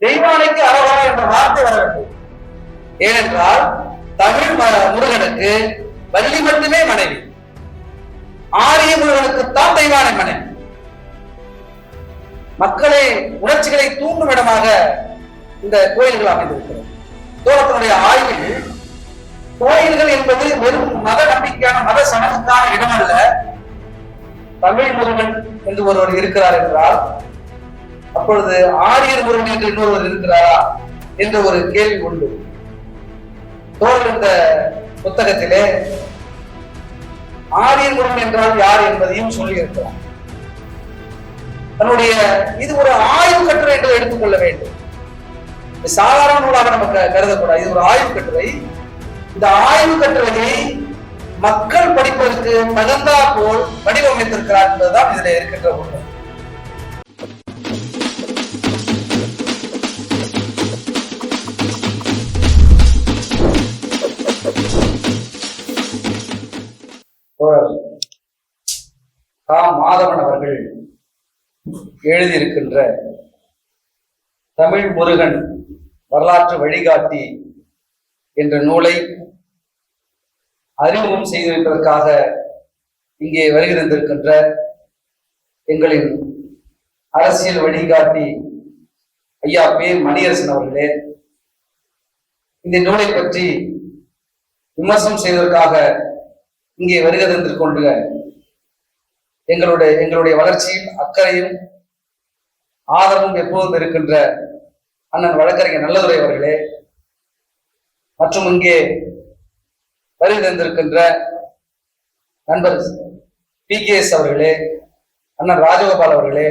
தெய்வானைக்கு அறவரா என்ற வார்த்தை வர வேண்டும். ஏனென்றால் தமிழ் ம- முருகனுக்கு வள்ளி மட்டுமே மனைவி. ஆரிய முருகனுக்கு தான் தெய்வானை மனைவி. மக்களை உணர்ச்சிகளை தூண்டும் இடமாக இந்த கோயில்கள் அமைந்திருக்கிறது. தோழத்தினுடைய ஆய்வில் கோயில்கள் என்பது வெறும் மத நம்பிக்கையான மத சடங்குக்கான இடம் அல்ல தமிழ் முருகன் என்று ஒருவர் இருக்கிறார் என்றால் அப்பொழுது ஆரியர் முருகன் என்று இன்னொருவர் இருக்கிறாரா என்ற ஒரு கேள்வி உண்டு. தோல் இந்த புத்தகத்திலே ஆரியர் முருகன் என்றால் யார் என்பதையும் சொல்லியிருக்கிறார். தன்னுடைய இது ஒரு ஆய்வு கட்டுரை என்று எடுத்துக்கொள்ள வேண்டும். சாதாரண நூலாக நமக்கு கருதக்கூடாது. இது ஒரு ஆய்வு கட்டுரை. இந்த ஆய்வு கட்டுரையை மக்கள் படிப்பதற்கு தகுந்தா போல் வடிவமைத்திருக்கிறார் என்பதுதான் இதுல இருக்கின்ற உண்மை. எழுதியிருக்கின்ற தமிழ் முருகன் வரலாற்று வழிகாட்டி என்ற நூலை அறிமுகம் செய்திருப்பதற்காக இங்கே வருகிறந்திருக்கின்ற எங்களின் அரசியல் வழிகாட்டி ஐயா பே மணியரசன் அவர்களே இந்த நூலை பற்றி விமர்சனம் செய்வதற்காக இங்கே வருகிறந்திருக்கொண்டு எங்களுடைய எங்களுடைய வளர்ச்சியில் அக்கறையும் ஆதரவும் எப்போதும் இருக்கின்ற அண்ணன் வழக்கறிஞர் நல்லதுரை அவர்களே. மற்றும் இங்கே வருகை தந்திருக்கின்ற நண்பர் பி கே எஸ் அவர்களே அண்ணன் ராஜகோபால் அவர்களே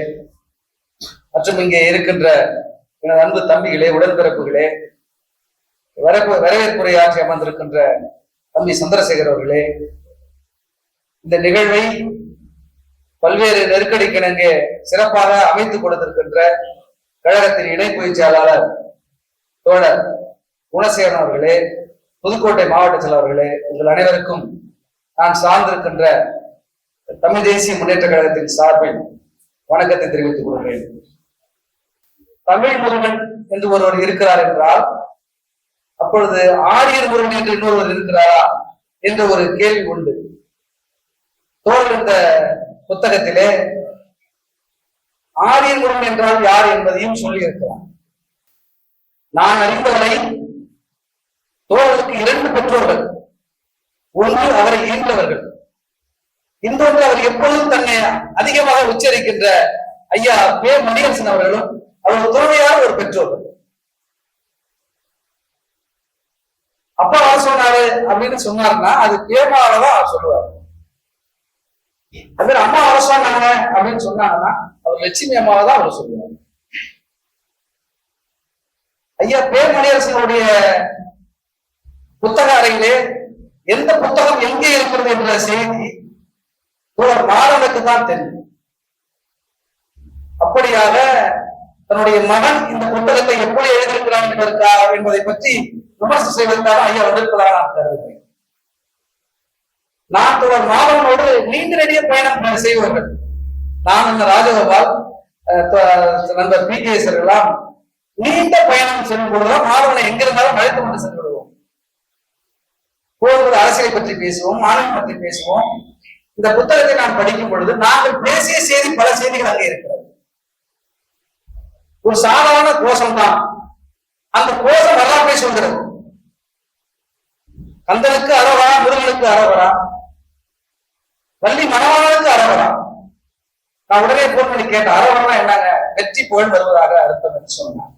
மற்றும் இங்கே இருக்கின்ற எனது அன்பு தம்பிகளே உடன்பிறப்புகளே வரப்பு வரவேற்புரை ஆற்றி அமர்ந்திருக்கின்ற தம்பி சந்திரசேகர் அவர்களே இந்த நிகழ்வை பல்வேறு நெருக்கடிக்கிணங்க சிறப்பாக அமைத்துக் கொடுத்திருக்கின்ற கழகத்தின் இணை பொதுச் செயலாளர் தோழர் குணசேகரன் அவர்களே புதுக்கோட்டை மாவட்ட செயலாளர்களே உங்கள் அனைவருக்கும் நான் சார்ந்திருக்கின்ற தமிழ் தேசிய முன்னேற்ற கழகத்தின் சார்பில் வணக்கத்தை தெரிவித்துக் கொள்கிறேன். தமிழ் முருகன் என்று ஒருவர் இருக்கிறார் என்றால் அப்பொழுது ஆரியர் முருகன் என்று இன்னொருவர் இருக்கிறாரா என்ற ஒரு கேள்வி உண்டு. தோழர் இந்த புத்தகத்திலே ஆரியர் என்றால் யார் என்பதையும் சொல்லியிருக்கிறார். நான் அறிந்தவரை தோழருக்கு இரண்டு பெற்றோர்கள் ஒன்று அவரை ஈன்றவர்கள் இன்னொன்று அவர் எப்பொழுதும் தன்னை அதிகமாக உச்சரிக்கின்ற ஐயா பே மணியரசன் அவர்களும் அவர் துணையான ஒரு பெற்றோர்கள். அப்பா சொன்னாரு அப்படின்னு சொன்னாருன்னா அது பேமாவதான் சொல்லுவார். அது அம்மா வர அப்படின்னு சொன்னாங்கன்னா அவர் லட்சுமி அம்மாவை தான் அவர் சொல்லுவாங்க ஐயா பேர்மணியரசனுடைய புத்தக அறையிலே எந்த புத்தகம் எங்கே இருக்கிறது என்ற செய்தி ஒரு நாரனுக்கு தான் தெரியும். அப்படியாக தன்னுடைய மகன் இந்த புத்தகத்தை எப்படி எழுதியிருக்கிறான் என்பதற்காக என்பதை பற்றி விமர்சனம் செய்வதற்காக ஐயா வந்திருப்பதாக நான் கருதுகிறேன். நான் தொடர் மாதவனோடு நீண்ட நெடிய பயணம் செய்வார்கள். நான் இந்த ராஜகோபால் அஹ், நண்பர் பி. எல்லாம் நீண்ட பயணம் செல்லும் பொழுதுதான் மாதவனை எங்க இருந்தாலும் அழைத்து கொண்டு சென்று விடுவோம் போகும்போது அரசியலை பற்றி பேசுவோம் மாநிலம் பற்றி பேசுவோம். இந்த புத்தகத்தை நான் படிக்கும் பொழுது நாங்கள் பேசிய செய்தி பல செய்திகள் அங்கே இருக்கிறது. ஒரு சாதாரண கோஷம் தான் அந்த கோஷம் வரலாற்றை சொல்கிறது. கந்தனுக்கு அறவரா முருகனுக்கு அறவரா வள்ளி மணவாளனுக்கு அரவணா. நான் உடனே போன் பண்ணி கேட்டேன் அறவரா என்னங்க? வெற்றி புகழ் வருவதாக அர்த்தம் என்று சொன்னான்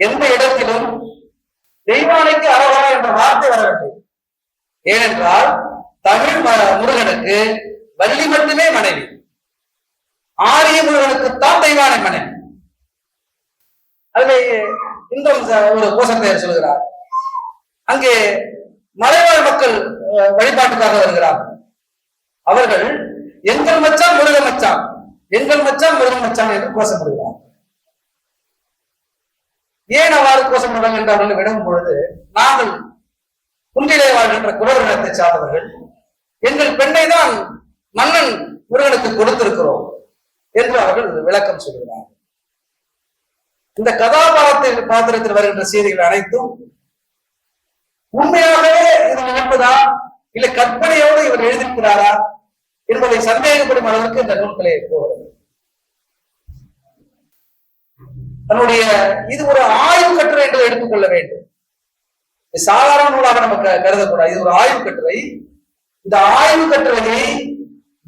எந்த இடத்திலும் தெய்வானைக்கு அறவரா என்ற வார்த்தை வரவில்லை ஏனென்றால் தமிழ் ம- முருகனுக்கு வள்ளி மட்டுமே மனைவி. ஆரிய முருகனுக்கு தான் தெய்வானை மனைவி. அதுல இன்னும் ஒரு கோஷத்தை சொல்கிறார் அங்கே மலைவாழ் மக்கள் வழிபாட்டுக்காக வருகிறார்கள். அவர்கள் எங்கள் மச்சான் முருக மச்சான் எங்கள் மச்சான் முருக மச்சான் என்று கோஷப்படுகிறார். ஏன் அவ்வாறு கோஷப்படுறாங்க என்று அவர்கள் விடும் பொழுது நாங்கள் குன்றிலே வாழ்கின்ற குரல் இனத்தை சார்ந்தவர்கள் எங்கள் பெண்ணை தான் மன்னன் முருகனுக்கு கொடுத்திருக்கிறோம் என்று அவர்கள் விளக்கம் சொல்கிறார். இந்த கதாபாத்திர பாத்திரத்தில் வருகின்ற செய்திகள் அனைத்தும் உண்மையாகவே இது நடப்பதா இல்லை கற்பனையோடு இவர் எழுதியிருக்கிறாரா என்பதை சந்தேகப்படும் அளவுக்கு இந்த நூல்களை போகிறது தன்னுடைய இது ஒரு ஆய்வு கட்டுரை என்று எடுத்துக்கொள்ள வேண்டும். சாதாரண நூலாக நம்ம கருதக்கூடாது. இது ஒரு ஆய்வு கட்டுரை. இந்த ஆய்வு கட்டுரையை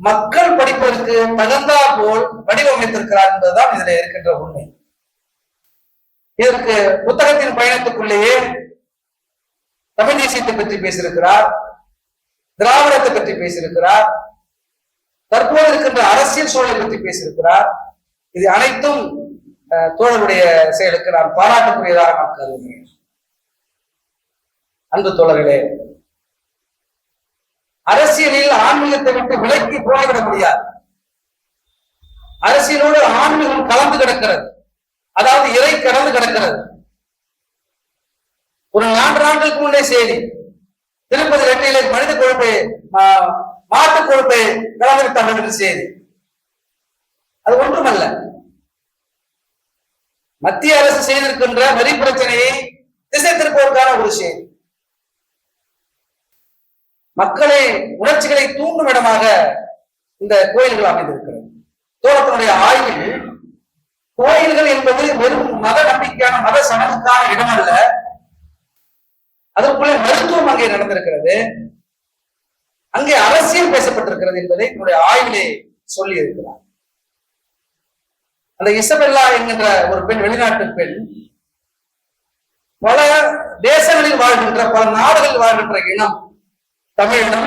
மக்கள் படிப்பதற்கு தகுந்தா போல் வடிவமைத்திருக்கிறார் என்பதுதான் இதுல இருக்கின்ற உண்மை. இதற்கு புத்தகத்தின் பயணத்துக்குள்ளேயே தமிழ் தேசியத்தை பற்றி பேசியிருக்கிறார் திராவிடத்தை பற்றி பேசியிருக்கிறார் தற்போது இருக்கின்ற அரசியல் சூழலை பற்றி பேசியிருக்கிறார். இது அனைத்தும் அஹ், தோழருடைய செயலுக்கு நான் பாராட்டக்கூடியதாக நான் கருதுகிறேன். அன்பு தோழர்களே அரசியலில் ஆன்மீகத்தை விட்டு விலக்கி போய்விட முடியாது. அரசியலோடு ஆன்மீகம் கலந்து கிடக்கிறது. அதாவது இறை கடந்து கிடக்கிறது. ஒரு நான்கு நாட்களுக்கு முன்னே செய்தி திருப்பதி ரெட்டையிலே மனித கொழுப்பை மாட்டு கொழுப்பை கலந்து விட்டார்கள் என்று செய்தி. அது ஒன்றுமல்ல. மத்திய அரசு செய்திருக்கின்ற வரி பிரச்சனையை திசை திருப்பதற்கான ஒரு செய்தி மக்களை உணர்ச்சிகளை தூண்டும் இடமாக இந்த கோயில்கள் அமைந்திருக்கிறது. தோழத்தினுடைய ஆய்வில் கோயில்கள் என்பது வெறும் மத நம்பிக்கையான மத சடங்குக்கான இடம் அல்ல அதற்குள்ளே மருத்துவம் அங்கே நடந்திருக்கிறது. அங்கே அரசியல் பேசப்பட்டிருக்கிறது என்பதை என்னுடைய ஆய்விலே சொல்லி இருக்கிறார் அந்த இசபெல்லா என்கின்ற ஒரு பெண் வெளிநாட்டு பெண் பல தேசங்களில் வாழ்கின்ற பல நாடுகளில் வாழ்கின்ற இனம் தமிழினம்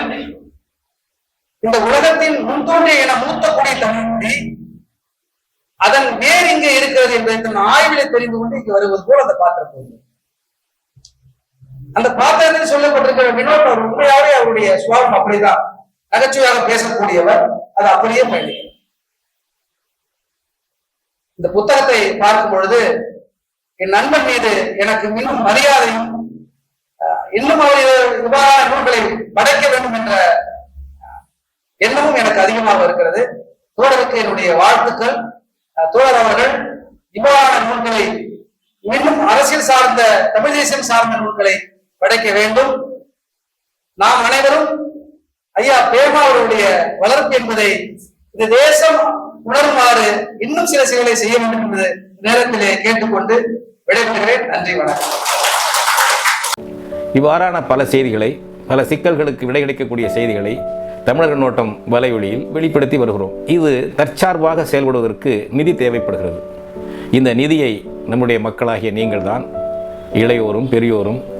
இந்த உலகத்தின் முன்தோன்றிய என மூத்த குடி தமிழ்மொழி அதன் வேர் இங்கே இருக்கிறது என்பதை தன் ஆய்விலே தெரிந்து கொண்டு இங்கு வருவது போல அந்த பாத்திரம் அந்த பாத்திரத்தில் சொல்லப்பட்டிருக்கிற வினோத் அவர் உண்மையாவே அவருடைய சுவாபம் அப்படிதான். நகைச்சுவையாக பேசக்கூடியவர் அது அப்படியே பயணிக்கிறார் இந்த புத்தகத்தை பார்க்கும் பொழுது என் நண்பன் மீது எனக்கு இன்னும் மரியாதையும் இன்னும் அவர் இவ்வாறான நூல்களை படைக்க வேண்டும் என்ற எண்ணமும் எனக்கு அதிகமாக இருக்கிறது. தோழருக்கு என்னுடைய வாழ்த்துக்கள். தோழர் அவர்கள் இவ்வாறான நூல்களை இன்னும் அரசியல் சார்ந்த தமிழ் தேசியம் சார்ந்த நூல்களை படைக்க வேண்டும். நாம் அனைவரும் ஐயா பேமா அவருடைய வளர்ப்பு என்பதை இந்த தேசம் உணருமாறு இன்னும் சில செயலை செய்ய வேண்டும் என்பது நேரத்திலே கேட்டுக்கொண்டு விடைபெறுகிறேன். நன்றி வணக்கம். இவ்வாறான பல செய்திகளை பல சிக்கல்களுக்கு விடை கிடைக்கக்கூடிய செய்திகளை தமிழர் நோட்டம் வலைவழியில் வெளிப்படுத்தி வருகிறோம். இது தற்சார்பாக செயல்படுவதற்கு நிதி தேவைப்படுகிறது. இந்த நிதியை நம்முடைய மக்களாகிய நீங்கள்தான் இளையோரும் பெரியோரும்